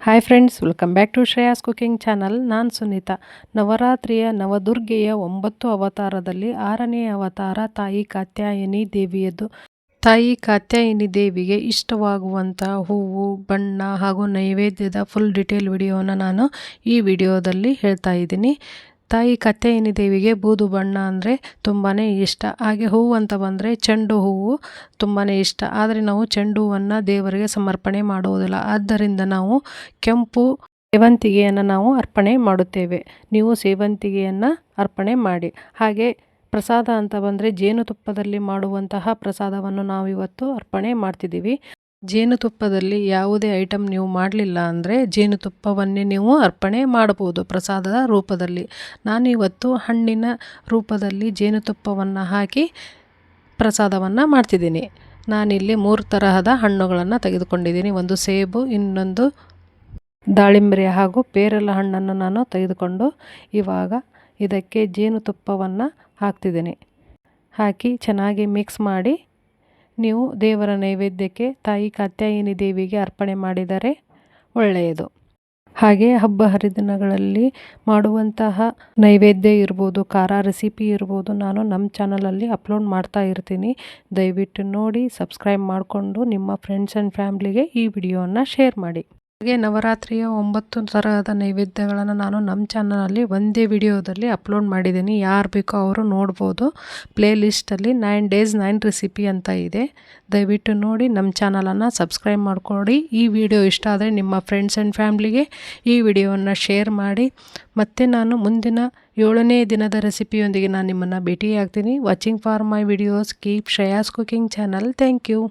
Hi friends welcome back to Shreyas cooking channel ನಾನು ಸುನೀತಾ. ನವರಾತ್ರಿಯ ನವದುರ್ಗೆಯ ಒಂಬತ್ತು ಅವತಾರದಲ್ಲಿ ಆರನೇ ಅವತಾರ ತಾಯಿ ಕಾತ್ಯಾಯನಿ ದೇವಿಯದ್ದು. ತಾಯಿ ಕಾತ್ಯಾಯಿನಿ ದೇವಿಗೆ ಇಷ್ಟವಾಗುವಂಥ ಹೂವು, ಬಣ್ಣ ಹಾಗೂ ನೈವೇದ್ಯದ ಫುಲ್ ಡಿಟೇಲ್ ವಿಡಿಯೋನ ನಾನು ಈ ವಿಡಿಯೋದಲ್ಲಿ ಹೇಳ್ತಾ ಇದ್ದೀನಿ. ತಾಯಿ ಕಾತ್ಯಾಯನಿ ದೇವಿಗೆ ಬೂದು ಬಣ್ಣ ಅಂದರೆ ತುಂಬಾ ಇಷ್ಟ. ಹಾಗೆ ಹೂವು ಅಂತ ಬಂದರೆ ಚೆಂಡು ಹೂವು ತುಂಬಾ ಇಷ್ಟ. ಆದರೆ ನಾವು ಚೆಂಡು ಹೂವನ್ನು ದೇವರಿಗೆ ಸಮರ್ಪಣೆ ಮಾಡುವುದಿಲ್ಲ ಆದ್ದರಿಂದ ನಾವು ಕೆಂಪು ಸೇವಂತಿಗೆಯನ್ನು ನಾವು ಅರ್ಪಣೆ ಮಾಡುತ್ತೇವೆ. ನೀವು ಸೇವಂತಿಗೆಯನ್ನು ಅರ್ಪಣೆ ಮಾಡಿ. ಹಾಗೆ ಪ್ರಸಾದ ಅಂತ ಬಂದರೆ ಜೇನುತುಪ್ಪದಲ್ಲಿ ಮಾಡುವಂತಹ ಪ್ರಸಾದವನ್ನು ನಾವಿವತ್ತು ಅರ್ಪಣೆ ಮಾಡ್ತಿದ್ದೀವಿ. ಜೇನುತುಪ್ಪದಲ್ಲಿ ಯಾವುದೇ ಐಟಮ್ ನೀವು ಮಾಡಲಿಲ್ಲ ಅಂದರೆ ಜೇನುತುಪ್ಪವನ್ನೇ ನೀವು ಅರ್ಪಣೆ ಮಾಡಬಹುದು ಪ್ರಸಾದದ ರೂಪದಲ್ಲಿ. ನಾನಿವತ್ತು ಹಣ್ಣಿನ ರೂಪದಲ್ಲಿ ಜೇನುತುಪ್ಪವನ್ನು ಹಾಕಿ ಪ್ರಸಾದವನ್ನು ಮಾಡ್ತಿದ್ದೀನಿ. ನಾನಿಲ್ಲಿ ಮೂರು ತರಹದ ಹಣ್ಣುಗಳನ್ನು ತೆಗೆದುಕೊಂಡಿದ್ದೀನಿ. ಒಂದು ಸೇಬು, ಇನ್ನೊಂದು ದಾಳಿಂಬೆ ಹಾಗೂ ಪೇರಲ ಹಣ್ಣನ್ನು ನಾನು ತೆಗೆದುಕೊಂಡು ಇವಾಗ ಇದಕ್ಕೆ ಜೇನುತುಪ್ಪವನ್ನು ಹಾಕ್ತಿದ್ದೀನಿ. ಹಾಕಿ ಚೆನ್ನಾಗಿ ಮಿಕ್ಸ್ ಮಾಡಿ ನೀವು ದೇವರ ನೈವೇದ್ಯಕ್ಕೆ, ತಾಯಿ ಕಾತ್ಯಾಯಿನಿ ದೇವಿಗೆ ಅರ್ಪಣೆ ಮಾಡಿದರೆ ಒಳ್ಳೆಯದು. ಹಾಗೆ ಹಬ್ಬ ಹರಿದಿನಗಳಲ್ಲಿ ಮಾಡುವಂತಹ ನೈವೇದ್ಯ ಇರ್ಬೋದು, ಖಾರ ರೆಸಿಪಿ ಇರ್ಬೋದು, ನಾನು ನಮ್ಮ ಚಾನಲಲ್ಲಿ ಅಪ್ಲೋಡ್ ಮಾಡ್ತಾ ಇರ್ತೀನಿ. ದಯವಿಟ್ಟು ನೋಡಿ, ಸಬ್ಸ್ಕ್ರೈಬ್ ಮಾಡಿಕೊಂಡು ನಿಮ್ಮ ಫ್ರೆಂಡ್ಸ್ ಆ್ಯಂಡ್ ಫ್ಯಾಮ್ಲಿಗೆ ಈ ವಿಡಿಯೋನ ಶೇರ್ ಮಾಡಿ. ಹಾಗೆ ನವರಾತ್ರಿಯ ಒಂಬತ್ತು ತರಹದ ನೈವೇದ್ಯಗಳನ್ನು ನಾನು ನಮ್ಮ ಚಾನಲಲ್ಲಿ ಒಂದೇ ವಿಡಿಯೋದಲ್ಲಿ ಅಪ್ಲೋಡ್ ಮಾಡಿದ್ದೀನಿ. ಯಾರು ಬೇಕೋ ಅವರು ನೋಡ್ಬೋದು. ಪ್ಲೇ ಲಿಸ್ಟಲ್ಲಿ ನೈನ್ ಡೇಸ್ ನೈನ್ ರೆಸಿಪಿ ಅಂತ ಇದೆ. ದಯವಿಟ್ಟು ನೋಡಿ ನಮ್ಮ ಚಾನಲನ್ನು ಸಬ್ಸ್ಕ್ರೈಬ್ ಮಾಡಿಕೊಡಿ ಈ ವಿಡಿಯೋ ಇಷ್ಟ ಆದರೆ ನಿಮ್ಮ ಫ್ರೆಂಡ್ಸ್ ಆ್ಯಂಡ್ ಫ್ಯಾಮ್ಲಿಗೆ ಈ ವಿಡಿಯೋವನ್ನು ಶೇರ್ ಮಾಡಿ. ಮತ್ತು ನಾನು ಮುಂದಿನ ಏಳನೇ ದಿನದ ರೆಸಿಪಿಯೊಂದಿಗೆ ನಾನು ನಿಮ್ಮನ್ನು ಭೇಟಿಯಾಗ್ತೀನಿ. Watching for my videos. Keep Shreyas cooking channel. Thank you.